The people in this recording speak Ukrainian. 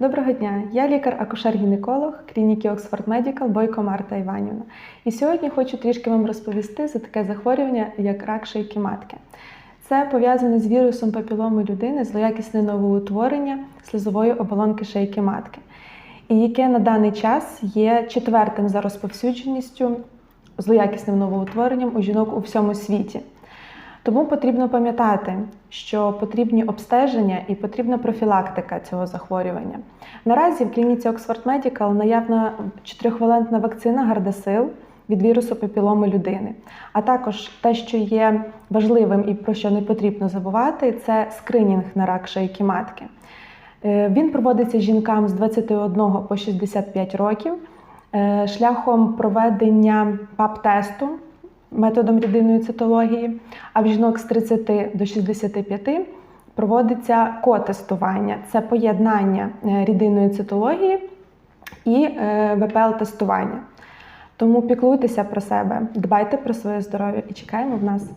Доброго дня, я лікар-акушер-гінеколог клініки Oxford Medical Бойко Марта Іванівна. І сьогодні хочу трішки вам розповісти за таке захворювання, як рак шийки матки. Це пов'язане з вірусом папіломи людини, злоякісне новоутворення слизової оболонки шийки матки, і яке на даний час є четвертим за розповсюдженістю злоякісним новоутворенням у жінок у всьому світі. Тому потрібно пам'ятати, що потрібні обстеження і потрібна профілактика цього захворювання. Наразі в клініці Oxford Medical наявна 4-валентна вакцина Гардасил від вірусу папіломи людини. А також те, що є важливим і про що не потрібно забувати, це скринінг на рак шийки матки. Е, Він проводиться жінкам з 21 по 65 років е, шляхом проведення ПАП-тесту методом рідинної цитології, а в жінок з 30 до 65 проводиться ко-тестування. Це поєднання е, рідинної цитології і е, ВПЛ-тестування. Тому піклуйтеся про себе, дбайте про своє здоров'я і чекаємо в нас.